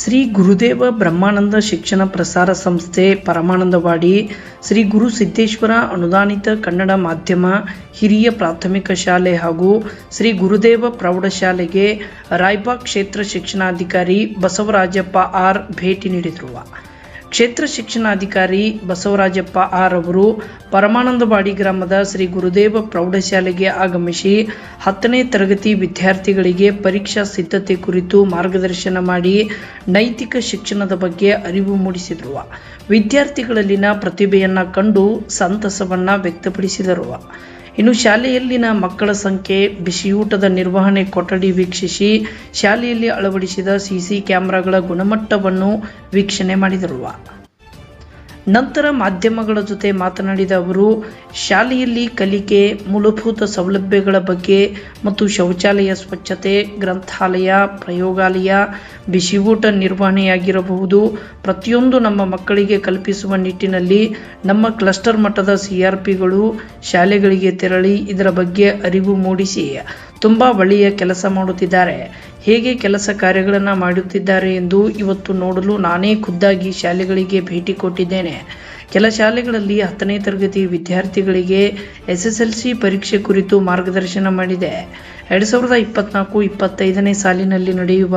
ಶ್ರೀ ಗುರುದೇವ ಬ್ರಹ್ಮಾನಂದ ಶಿಕ್ಷಣ ಪ್ರಸಾರ ಸಂಸ್ಥೆ ಪರಮಾನಂದವಾಡಿ, ಶ್ರೀ ಗುರು ಸಿದ್ದೇಶ್ವರ ಅನುದಾನಿತ ಕನ್ನಡ ಮಾಧ್ಯಮ, ಹಿರಿಯ ಪ್ರಾಥಮಿಕ ಶಾಲೆ ಹಾಗೂ ಶ್ರೀ ಗುರುದೇವ ಪ್ರೌಢಶಾಲೆಗೆ ರಾಯ್ಬಾಗ್ ಕ್ಷೇತ್ರ ಶಿಕ್ಷಣಾಧಿಕಾರಿ ಬಸವರಾಜಪ್ಪ ಆರ್ ಭೇಟಿ ನೀಡಿದರು ಕ್ಷೇತ್ರ ಶಿಕ್ಷಣಾಧಿಕಾರಿ ಬಸವರಾಜಪ್ಪ ಆರ್ ಅವರು ಪರಮಾನಂದವಾಡಿ ಗ್ರಾಮದ ಶ್ರೀ ಗುರುದೇವ ಪ್ರೌಢಶಾಲೆಗೆ ಆಗಮಿಸಿ ಹತ್ತನೇ ತರಗತಿ ವಿದ್ಯಾರ್ಥಿಗಳಿಗೆ ಪರೀಕ್ಷಾ ಸಿದ್ಧತೆ ಕುರಿತು ಮಾರ್ಗದರ್ಶನ ಮಾಡಿ ನೈತಿಕ ಶಿಕ್ಷಣದ ಬಗ್ಗೆ ಅರಿವು ಮೂಡಿಸಿದರು ವಿದ್ಯಾರ್ಥಿಗಳಲ್ಲಿನ ಪ್ರತಿಭೆಯನ್ನು ಕಂಡು ಸಂತಸವನ್ನು ವ್ಯಕ್ತಪಡಿಸಿದರು. ಇನ್ನು ಶಾಲೆಯಲ್ಲಿನ ಮಕ್ಕಳ ಸಂಖ್ಯೆ, ಬಿಸಿಯೂಟದ ನಿರ್ವಹಣೆ ಕೊಠಡಿ ವೀಕ್ಷಿಸಿ, ಶಾಲೆಯಲ್ಲಿ ಅಳವಡಿಸಿದ ಸಿಸಿ ಕ್ಯಾಮೆರಾಗಳ ಗುಣಮಟ್ಟವನ್ನು ವೀಕ್ಷಣೆ ಮಾಡಿದರು. ನಂತರ ಮಾಧ್ಯಮಗಳ ಜೊತೆ ಮಾತನಾಡಿದ ಅವರು, ಶಾಲೆಯಲ್ಲಿ ಕಲಿಕೆ ಮೂಲಭೂತ ಸೌಲಭ್ಯಗಳ ಬಗ್ಗೆ ಮತ್ತು ಶೌಚಾಲಯ ಸ್ವಚ್ಛತೆ, ಗ್ರಂಥಾಲಯ, ಪ್ರಯೋಗಾಲಯ, ಬಿಸಿಯೂಟ ನಿರ್ವಹಣೆಯಾಗಿರಬಹುದು. ಪ್ರತಿಯೊಂದು ನಮ್ಮ ಮಕ್ಕಳಿಗೆ ಕಲ್ಪಿಸುವ ನಿಟ್ಟಿನಲ್ಲಿ ನಮ್ಮ ಕ್ಲಸ್ಟರ್ ಮಟ್ಟದ ಸಿ ಆರ್ ಪಿಗಳು ಶಾಲೆಗಳಿಗೆ ತೆರಳಿ ಇದರ ಬಗ್ಗೆ ಅರಿವು ಮೂಡಿಸಿ, ತುಂಬ ಒಳ್ಳೆಯ ಕೆಲಸ ಮಾಡುತ್ತಿದ್ದಾರೆ. ಹೇಗೆ ಕೆಲಸ ಕಾರ್ಯಗಳನ್ನು ಮಾಡುತ್ತಿದ್ದಾರೆ ಎಂದು ಇವತ್ತು ನೋಡಲು ನಾನೇ ಖುದ್ದಾಗಿ ಶಾಲೆಗಳಿಗೆ ಭೇಟಿ ಕೊಟ್ಟಿದ್ದೇನೆ. ಕೆಲ ಶಾಲೆಗಳಲ್ಲಿ ಹತ್ತನೇ ತರಗತಿ ವಿದ್ಯಾರ್ಥಿಗಳಿಗೆ ಎಸ್ ಎಸ್ ಎಲ್ ಸಿ ಪರೀಕ್ಷೆ ಕುರಿತು ಮಾರ್ಗದರ್ಶನ ಮಾಡಿದೆ. ಎರಡು ಸಾವಿರದ ಇಪ್ಪತ್ನಾಲ್ಕು ಇಪ್ಪತ್ತೈದನೇ ಸಾಲಿನಲ್ಲಿ ನಡೆಯುವ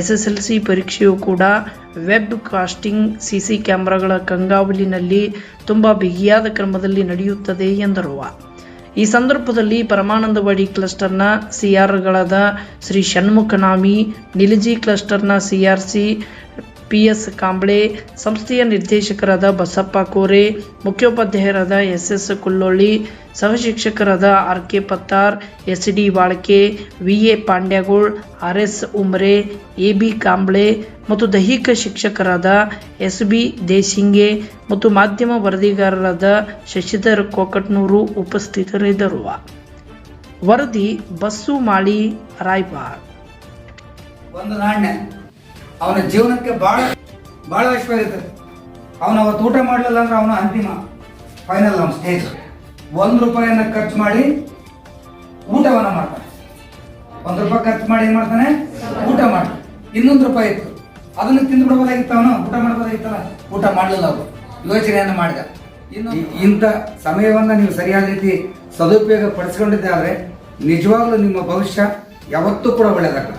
ಎಸ್ ಎಸ್ ಎಲ್ ಸಿ ಪರೀಕ್ಷೆಯು ಕೂಡ ವೆಬ್ ಕಾಸ್ಟಿಂಗ್ ಸಿ ಸಿ ಕ್ಯಾಮ್ರಾಗಳ ಕಂಗಾವಲಿನಲ್ಲಿ ತುಂಬ ಬಿಗಿಯಾದ ಕ್ರಮದಲ್ಲಿ ನಡೆಯುತ್ತದೆ ಎಂದರು. ಈ ಸಂದರ್ಭದಲ್ಲಿ ಪರಮಾನಂದವಾಡಿ ಕ್ಲಸ್ಟರ್ನ ಸಿಆರ್ಗಳಾದ Shri Shanmukhanami Nilaji ಕ್ಲಸ್ಟರ್ನ C R C P S Kamble, ಸಂಸ್ಥೆಯ ನಿರ್ದೇಶಕರಾದ ಬಸಪ್ಪ ಕೋರೆ, ಮುಖ್ಯೋಪಾಧ್ಯಾಯರಾದ S S Kullolli, ಸಹಶಿಕ್ಷಕರಾದ R K Pattar S D Balke V A Pandyagol R S Umre A B Kamble ಮತ್ತು ದೈಹಿಕ ಶಿಕ್ಷಕರಾದ ಎಸ್ ಬಿ ದೇಶಿಂಗೆ ಮತ್ತು ಮಾಧ್ಯಮ ವರದಿಗಾರರಾದ ಶಶಿಧರ್ ಕೊಕಟ್ನೂರು ಉಪಸ್ಥಿತರಿದ್ದರು. ವರದಿ ಬಸ್ಸು ಮಾಳಿ ರಾಯ್ಬಾರ್ ಅವನ ಜೀವನಕ್ಕೆ ಭಾಳ ಭಾಳ ಇತ್ತು. ಅವನು ಅವತ್ತು ಊಟ ಮಾಡಲಿಲ್ಲ ಅಂದ್ರೆ ಅವನ ಅಂತಿಮ ಫೈನಲ್ ಅವನ ಸ್ಟೇಜ್ ಒಂದು ರೂಪಾಯಿಯನ್ನು ಖರ್ಚು ಮಾಡಿ ಊಟವನ್ನ ಮಾಡ್ತಾನೆ. ಒಂದು ರೂಪಾಯಿ ಖರ್ಚು ಮಾಡಿ ಏನು ಮಾಡ್ತಾನೆ? ಊಟ ಮಾಡ್ತಾನೆ. ಇನ್ನೊಂದು ರೂಪಾಯಿ ಇತ್ತು. ಅದನ್ನ ತಿಂದು ಬಿಡ್ಬೋದಾಗಿತ್ತು ಅವನು? ಊಟ ಮಾಡ್ಬೋದಾಗಿತ್ತಲ್ಲ? ಊಟ ಮಾಡಲಿಲ್ಲ ಅವರು ಯೋಚನೆಯನ್ನು ಮಾಡಿದ. ಇನ್ನು ಇಂಥ ಸಮಯವನ್ನು ನೀವು ಸರಿಯಾದ ರೀತಿ ಸದುಪಯೋಗ ಪಡಿಸ್ಕೊಂಡಿದ್ದೆ ಆದರೆ ನಿಜವಾಗ್ಲೂ ನಿಮ್ಮ ಭವಿಷ್ಯ ಯಾವತ್ತೂ ಕೂಡ ಒಳ್ಳೆಯದಾಗಲ್ಲ.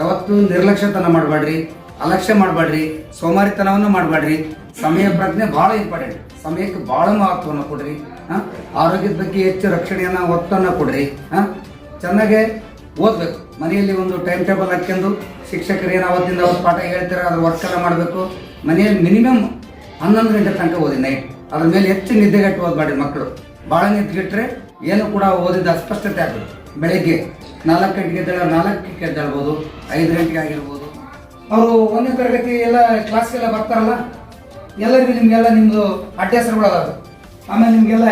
ಯಾವತ್ತೂ ನಿರ್ಲಕ್ಷ್ಯತನ ಮಾಡಬೇಡ್ರಿ. ಅಲಕ್ಷ್ಯ ಮಾಡಬೇಡ್ರಿ, ಸೋಮಾರಿತನವನ್ನು ಮಾಡಬೇಡ್ರಿ. ಸಮಯ ಪ್ರಜ್ಞೆ ಭಾಳ ಇಂಪಾರ್ಟೆಂಟ್ ಸಮಯಕ್ಕೆ ಭಾಳ ಮಹತ್ವವನ್ನು ಕೊಡ್ರಿ, ಹಾಂ? ಆರೋಗ್ಯದ ಬಗ್ಗೆ ಹೆಚ್ಚು ರಕ್ಷಣೆಯನ್ನ ಒತ್ತನ್ನು ಕೊಡ್ರಿ, ಹಾಂ? ಚೆನ್ನಾಗೆ ಓದಬೇಕು. ಮನೆಯಲ್ಲಿ ಒಂದು ಟೈಮ್ ಟೇಬಲ್ ಹಾಕ್ಕೊಂಡು ಶಿಕ್ಷಕರು ಏನು ಅವತ್ತಿಂದ ಅವತ್ತು ಪಾಠ ಹೇಳ್ತಾರೆ ಅದ್ರ ವರ್ಕ್ ಎಲ್ಲ ಮಾಡಬೇಕು. ಮನೆಯಲ್ಲಿ ಮಿನಿಮಮ್ ಹನ್ನೊಂದು ಗಂಟೆ ತನಕ ಓದಿ ನೈಟ್ ಅದ್ರ ಮೇಲೆ ಹೆಚ್ಚು ನಿದ್ದೆಗೆಟ್ಟು ಓದಬೇಡ್ರಿ ಮಕ್ಕಳು. ಭಾಳ ನಿದ್ದೆಗಿಟ್ರೆ ಏನು ಕೂಡ ಓದಿದ ಅಸ್ಪಷ್ಟತೆ ಆಗುತ್ತೆ ಬೆಳಗ್ಗೆ ನಾಲ್ಕು ಗಂಟೆಗೆ ಎದ್ದೇಳ ನಾಲ್ಕಕ್ಕೆ ಎದ್ದಾಳ್ಬೋದು, ಐದು ಗಂಟೆಗೆ ಆಗಿರ್ಬೋದು. ಅವರು ಒಂದನೇ ತರಗತಿ ಎಲ್ಲ ಕ್ಲಾಸ್ಗೆಲ್ಲ ಬರ್ತಾರಲ್ಲ, ಎಲ್ಲರಿಗೂ ನಿಮಗೆಲ್ಲ ನಿಮ್ಮದು ಅಡ್ಡ ಹೆಸರುಗಳು ಅದಾವೆ. ಆಮೇಲೆ ನಿಮಗೆಲ್ಲ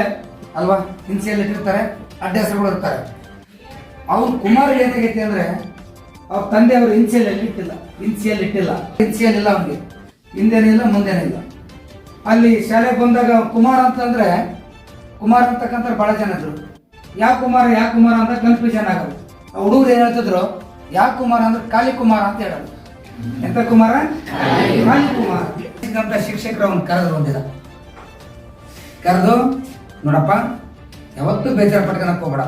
ಅಲ್ವಾ, ಹಿಂಸೆಯಲ್ಲಿ ಇಟ್ಟಿರ್ತಾರೆ ಅಡ್ಡ ಹೆಸರುಗಳು ಇರ್ತಾರೆ ಅವ್ರು ಕುಮಾರ್ ಏನಾಗೈತಿ ಅಂದರೆ, ಅವ್ರ ತಂದೆ ಅವರು ಹಿಂಸೆಯಲ್ಲಿ ಇಟ್ಟಿಲ್ಲ ಹಿಂಸೆಯಲ್ಲಿ ಇಟ್ಟಿಲ್ಲ. ಹಿಂಸೆಯಲ್ಲಿಲ್ಲ ಅವ್ನಿಗೆ. ಮುಂದೇನಿಲ್ಲ ಮುಂದೆನಿಲ್ಲ ಅಲ್ಲಿ ಶಾಲೆಗೆ ಬಂದಾಗ ಕುಮಾರ್ ಅಂತಂದರೆ ಕುಮಾರ್ ಅಂತಕ್ಕಂಥ ಭಾಳ ಜನ ಇದ್ರು. ಯಾವ ಕುಮಾರ ಯಾವ ಕುಮಾರ ಅಂತ ಕನ್ಫ್ಯೂಷನ್ ಆಗೋದು ಹುಡುಗರು ಏನು ಹೇಳ್ತಿದ್ರು ಯಾವ ಕುಮಾರ ಅಂದ್ರೆ ಕಾಲಿ ಕುಮಾರ ಅಂತ ಹೇಳೋದು. ಎಂತ ಕುಮಾರ? ಕಾಳಿ ಕುಮಾರ ಅಂತ ಶಿಕ್ಷಕರು ಅವನು ಕರೆದು ಬಂದಿದ ಕರೆದು, ನೋಡಪ್ಪ, ಯಾವತ್ತೂ ಬೇಜಾರು ಪಟ್ಕೊಳಕ್ ಹೋಗ್ಬೇಡ.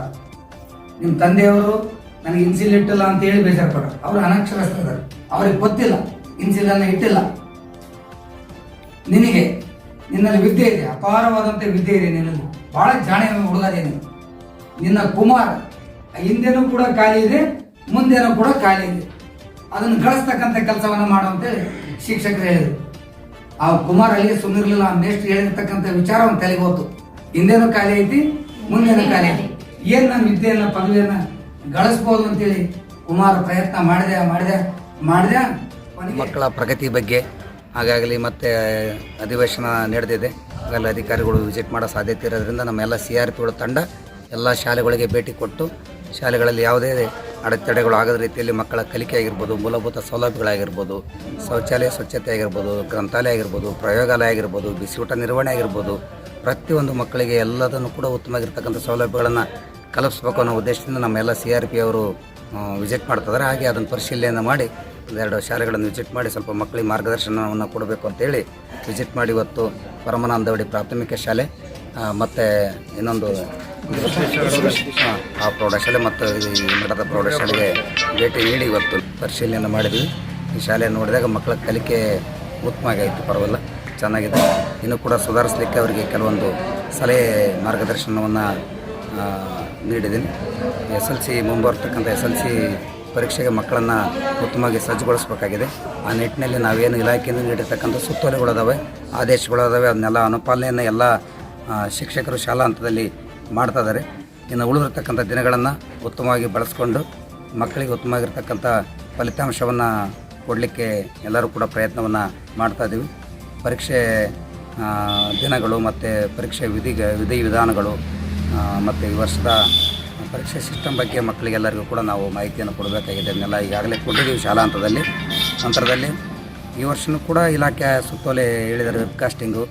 ನಿಮ್ಮ ತಂದೆಯವರು ನನಗೆ ಇನ್ಸಿಲ್ ಇಟ್ಟಿಲ್ಲ ಅಂತ ಹೇಳಿ ಬೇಜಾರು ಪಡ್ರು ಅವರು ಅನಕ್ಷರಸ್ಥರು. ಅವ್ರಿಗೆ ಗೊತ್ತಿಲ್ಲ. ಇನ್ಸಿಲ್ ಅನ್ನ ಇಟ್ಟಿಲ್ಲ. ನಿನಗೆ, ನಿನ್ನಲ್ಲಿ ವಿದ್ಯೆ ಇದೆ, ಅಪಾರವಾದಂತ ವಿದ್ಯೆ ಇದೆ ನಿನ್ನಲ್ಲಿ ಬಹಳ ಜಾಣೆ ಹುಡುಗ ಇದೆ ನೀನು. ನಿನ್ನ ಕುಮಾರ್, ಹಿಂದೆನೂ ಕೂಡ ಖಾಲಿ ಇದೆ, ಮುಂದೆನೂ ಕೂಡ ಖಾಲಿ ಇದೆ. ಅದನ್ನು ಗಳಿಸ್ತಕ್ಕಂಥ ಕೆಲಸವನ್ನು ಮಾಡುವಂತೆ ಶಿಕ್ಷಕರು ಹೇಳಿದರು ಆ ಕುಮಾರ್ ಅಲ್ಲಿಗೆ ಸುಮ್ಮನಿರ್ಲಿಲ್ಲ ನೆಕ್ಸ್ಟ್ ಹೇಳಿರ್ತಕ್ಕಂಥ ವಿಚಾರ ಅವ್ನು ತಲೆಗೆ ಹೋತು. ಹಿಂದೇನು ಖಾಲಿ ಐತಿ, ಮುಂದೇನು ಖಾಲಿ ಐತಿ. ಏನು ನಮ್ಮ ವಿದ್ಯೆಯನ್ನ, ಪದವಿಯನ್ನ ಗಳಿಸ್ಬೋದು ಅಂತೇಳಿ ಕುಮಾರ್ ಪ್ರಯತ್ನ ಮಾಡಿದೆ ಮಾಡಿದೆ ಮಾಡಿದೆ. ಮಕ್ಕಳ ಪ್ರಗತಿ ಬಗ್ಗೆ ಹಾಗಾಗಲಿ ಮತ್ತೆ ಅಧಿವೇಶನ ನಡೆದಿದೆ. ಹಾಗಲ್ಲಿ ಅಧಿಕಾರಿಗಳು ವಿಸಿಟ್ ಮಾಡೋ ಸಾಧ್ಯತೆ ಇರೋದ್ರಿಂದ ನಮ್ಮೆಲ್ಲ ಸಿ ಆರ್ ಪಿಗಳ ತಂಡ ಎಲ್ಲ ಶಾಲೆಗಳಿಗೆ ಭೇಟಿ ಕೊಟ್ಟು ಶಾಲೆಗಳಲ್ಲಿ ಯಾವುದೇ ಅಡೆತಡೆಗಳು ಆಗದ ರೀತಿಯಲ್ಲಿ ಮಕ್ಕಳ ಕಲಿಕೆ ಆಗಿರ್ಬೋದು ಮೂಲಭೂತ ಸೌಲಭ್ಯಗಳಾಗಿರ್ಬೋದು, ಶೌಚಾಲಯ ಸ್ವಚ್ಛತೆ ಆಗಿರ್ಬೋದು ಗ್ರಂಥಾಲಯ ಆಗಿರ್ಬೋದು, ಪ್ರಯೋಗಾಲಯ ಆಗಿರ್ಬೋದು, ಬಿಸಿಯೂಟ ನಿರ್ವಹಣೆ ಆಗಿರ್ಬೋದು, ಪ್ರತಿಯೊಂದು ಮಕ್ಕಳಿಗೆ ಎಲ್ಲದನ್ನು ಕೂಡ ಉತ್ತಮವಾಗಿರ್ತಕ್ಕಂಥ ಸೌಲಭ್ಯಗಳನ್ನು ಕಲ್ಪಿಸ್ಬೇಕು ಅನ್ನೋ ಉದ್ದೇಶದಿಂದ ನಮ್ಮೆಲ್ಲ ಸಿ ಆರ್ ಪಿ ಅವರು ವಿಸಿಟ್ ಮಾಡ್ತಿದ್ದಾರೆ. ಹಾಗೆ ಅದನ್ನು ಪರಿಶೀಲನೆ ಮಾಡಿ, ಒಂದೆರಡು ಶಾಲೆಗಳನ್ನು ವಿಸಿಟ್ ಮಾಡಿ, ಸ್ವಲ್ಪ ಮಕ್ಕಳಿಗೆ ಮಾರ್ಗದರ್ಶನವನ್ನು ಕೊಡಬೇಕು ಅಂತೇಳಿ ವಿಸಿಟ್ ಮಾಡಿ ಇವತ್ತು ಪರಮಾನಂದವಡಿ ಪ್ರಾಥಮಿಕ ಶಾಲೆ ಮತ್ತು ಇನ್ನೊಂದು ಆ ಪ್ರೌಢಶಾಲೆ ಮತ್ತು ಈ ಮಠದ ಪ್ರೌಢಶಾಲೆಗೆ ಭೇಟಿ ನೀಡಿ ಇವತ್ತು ಪರಿಶೀಲನೆ ಮಾಡಿದ್ವಿ. ಈ ಶಾಲೆ ನೋಡಿದಾಗ ಮಕ್ಕಳ ಕಲಿಕೆ ಉತ್ತಮ ಆಗೈತೆ ಪರವಾಗಿಲ್ಲ, ಚೆನ್ನಾಗಿದೆ. ಇನ್ನೂ ಕೂಡ ಸುಧಾರಿಸಲಿಕ್ಕೆ ಅವರಿಗೆ ಕೆಲವೊಂದು ಸಲಹೆ ಮಾರ್ಗದರ್ಶನವನ್ನು ನೀಡಿದ್ದೀನಿ. ಎಸ್ ಎಲ್ ಸಿ ಮುಂಬರ್ತಕ್ಕಂಥ ಎಸ್ ಎಲ್ ಸಿ ಪರೀಕ್ಷೆಗೆ ಮಕ್ಕಳನ್ನು ಉತ್ತಮವಾಗಿ ಸಜ್ಜುಗೊಳಿಸಬೇಕಾಗಿದೆ. ಆ ನಿಟ್ಟಿನಲ್ಲಿ ನಾವೇನು ಇಲಾಖೆಯಿಂದ ನೀಡಿರ್ತಕ್ಕಂಥ ಸುತ್ತೋಲೆಗಳಿದಾವೆ, ಆದೇಶಗಳಾದವೆ, ಅದನ್ನೆಲ್ಲ ಅನುಪಾಲನೆಯನ್ನು ಎಲ್ಲ ಶಿಕ್ಷಕರು ಶಾಲಾ ಹಂತದಲ್ಲಿ ಮಾಡ್ತಾ ಇದ್ದಾರೆ. ಇನ್ನು ಉಳಿದಿರ್ತಕ್ಕಂಥ ದಿನಗಳನ್ನು ಉತ್ತಮವಾಗಿ ಬಳಸ್ಕೊಂಡು ಮಕ್ಕಳಿಗೆ ಉತ್ತಮವಾಗಿರ್ತಕ್ಕಂಥ ಫಲಿತಾಂಶವನ್ನು ಕೊಡಲಿಕ್ಕೆ ಎಲ್ಲರೂ ಕೂಡ ಪ್ರಯತ್ನವನ್ನು ಮಾಡ್ತಾ ಇದ್ದೀವಿ ಪರೀಕ್ಷೆ ದಿನಗಳು ಮತ್ತು ಪರೀಕ್ಷೆ ವಿಧಿ ವಿಧಿ ವಿಧಾನಗಳು ಮತ್ತು ಈ ವರ್ಷದ ಪರೀಕ್ಷೆ ಸಿಸ್ಟಮ್ ಬಗ್ಗೆ ಮಕ್ಕಳಿಗೆಲ್ಲರಿಗೂ ಕೂಡ ನಾವು ಮಾಹಿತಿಯನ್ನು ಕೊಡಬೇಕಾಗಿದೆ. ಅದನ್ನೆಲ್ಲ ಈಗಾಗಲೇ ಕೊಟ್ಟಿದ್ದೀವಿ ಶಾಲಾ ಹಂತದಲ್ಲಿ. ನಂತರದಲ್ಲಿ ಈ ವರ್ಷವೂ ಕೂಡ ಇಲಾಖೆ ಸುತ್ತೋಲೆ ಹೇಳಿದ್ದಾರೆ ವೆಬ್ಕಾಸ್ಟಿಂಗು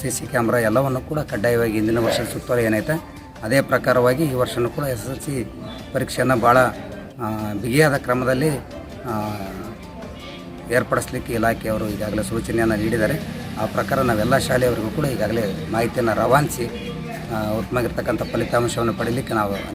ಸಿ ಸಿ ಕ್ಯಾಮ್ರಾ ಎಲ್ಲವನ್ನು ಕೂಡ ಕಡ್ಡಾಯವಾಗಿ ಹಿಂದಿನ ವರ್ಷದ ಸುತ್ತೋಲೆ ಏನೈತೆ, ಅದೇ ಪ್ರಕಾರವಾಗಿ ಈ ವರ್ಷವೂ ಕೂಡ ಎಸ್ ಎಸ್ ಎಲ್ ಸಿ ಪರೀಕ್ಷೆಯನ್ನು ಭಾಳ ಬಿಗಿಯಾದ ಕ್ರಮದಲ್ಲಿ ಏರ್ಪಡಿಸ್ಲಿಕ್ಕೆ ಇಲಾಖೆಯವರು ಈಗಾಗಲೇ ಸೂಚನೆಯನ್ನು ನೀಡಿದ್ದಾರೆ. ಆ ಪ್ರಕಾರ ನಾವೆಲ್ಲ ಶಾಲೆಯವರಿಗೂ ಕೂಡ ಈಗಾಗಲೇ ಮಾಹಿತಿಯನ್ನು ರವಾನಿಸಿ ಉತ್ತಮವಾಗಿರ್ತಕ್ಕಂಥ ಫಲಿತಾಂಶವನ್ನು ಪಡೀಲಿಕ್ಕೆ ನಾವು